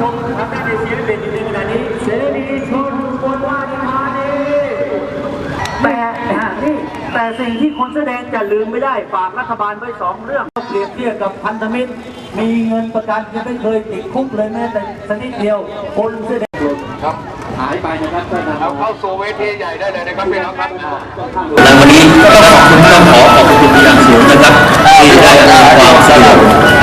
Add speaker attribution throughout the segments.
Speaker 1: ชมทำได้ในชีวิตเป็นอยู่ในขณะนี้เสรีชนบนวานิธานีแต่นะฮะนี่แต่สิ่งที่คนแสอแดงจะลืมไม่ได้ฝากรัฐบาลไว้สองเรื่องเปรียบเทียบกับพันธมิตร มีเงินประกันยังไม่เคยติดคุกเลยแม้แต่ชนิดเดียว คนแสอแดง
Speaker 2: ครับหายไปนะครับท่านนะครับเข้าสู่เวทีใหญ่ได้เลยนะครับพี่น้องครับ
Speaker 3: และวันนี้ก็ต้องขอบคุณต้องขอขอบคุณเป็นอย่างสูงนะครับที่ได้รับความสะดวกน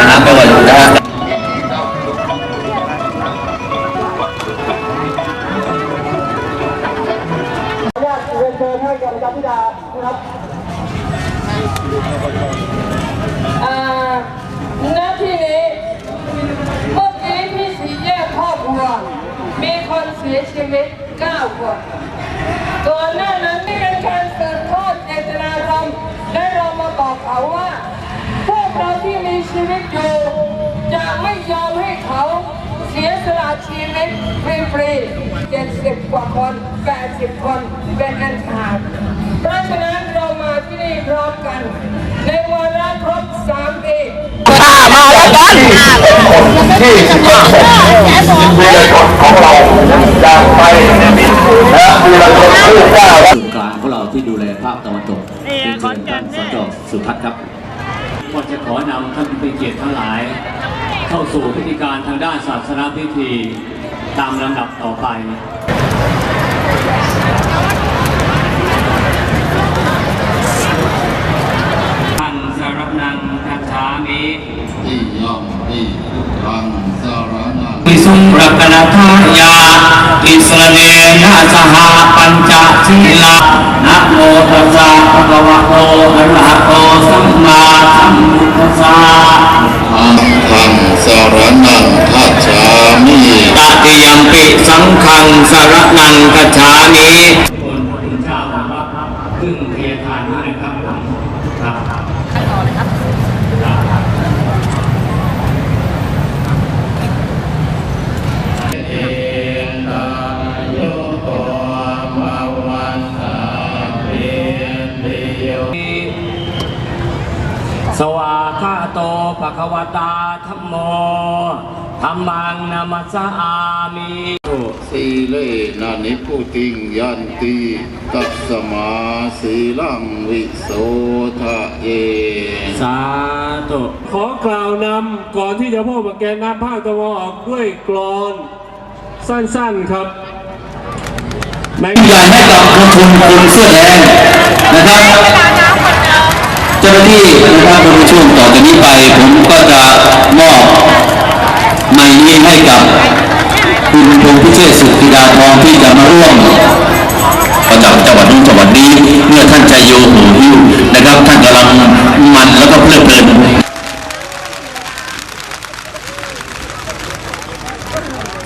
Speaker 4: อ่าณที่นี้ เมื่อกี้ที่สีแยกครอบครัวมีคนเสียชีวิต9คนก่อนหน้านั้นนี่เป็นการสืบทอดเจตนารมณ์และเรามาบอกเขาว่า พวกเราที่มีชีวิตอยู่จะไม่ยอมให้เขา สียสละชีวิตฟรีๆ70กว่าคน80คนเป็นอันขาดเพราะฉะนั้นเรามาที่นี่พร้อมกัน ในวาระครบ3ปี
Speaker 2: ที่สิบห้าวีรชนของเราจากไปและวีรชนผู้กล้า
Speaker 3: ศูนย์กลางของเราที่ดูแลภาคตะวันตกเป็นเชิญท่านสจสุทัศน์ครับ
Speaker 5: ก็จะขอนำท่านผู้เป็นเกียรติทั้งหลาย เข้าสู่พิธีการทางด้านศาสนาพิธีตามลำดับต่อไปท่านสารนังคัจฉามิ
Speaker 6: ติยมปิพุทธังสารนัง
Speaker 5: วิสุรกนทายาอิสระเนนะสหปัญจศีลานะโมตัสสะภะคะวะโตอะระหะโตสัมมาสัมพุทธัสสะ
Speaker 3: ตติยมปิสังฆังสารนังกัจฉามิ
Speaker 5: คนพระคุณเจ้านะครับพึ่งเททานด้นะครับครับสวาคาโตภะคะวตาธัมโม ธัมมังนามัสสามิ
Speaker 6: โตสีเลนะนิพุติงยันติตัสมาสีลังวิโสทะเย
Speaker 5: สาธุ
Speaker 7: ขอกล่าวนำก่อนที่จะพ่อมาแกนน้ำภาคตะวันออกด้วยกรอนสั้นๆครับแม็ก
Speaker 3: ใหญ่ให้กับคุณคุณคุณเสื้อแดงนะครับเจ้าหน้าที่นะครับในช่วงต่อจากนี้ไปผมก็จะมอบไมค์ นี้ให้กับคุณพงษ์พิเชษฐ์สุธิดาทองที่จะมาร่วมประจำจังหวัดนู้นจังหวัดนี้เมื่อท่านใจโยหูหิวนะครับท่านกำลังมันแล้วก็เพลิดเพลิน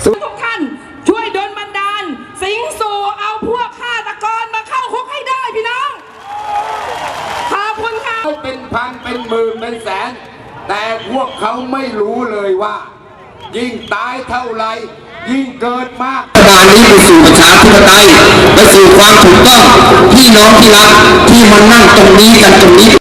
Speaker 4: ทุกท่านช่วยดลบันดาล สิงสู่เอาพวกฆาตกรมาเข้าคุกให้ได้พี่น้องขอบคุณค่ะ
Speaker 2: เป็นพันเป็นหมื่นเป็นแสน แต่พวกเขาไม่รู้เลยว่า ยิ่งตายเท่าไหรยิ่งเกิดมาก
Speaker 3: รัฐบารนี้ไปสู่ประชาธิปไตยไปสู่ความถูกต้องพี่น้องที่รักที่มานั่งตรงนี้กันตรงนี้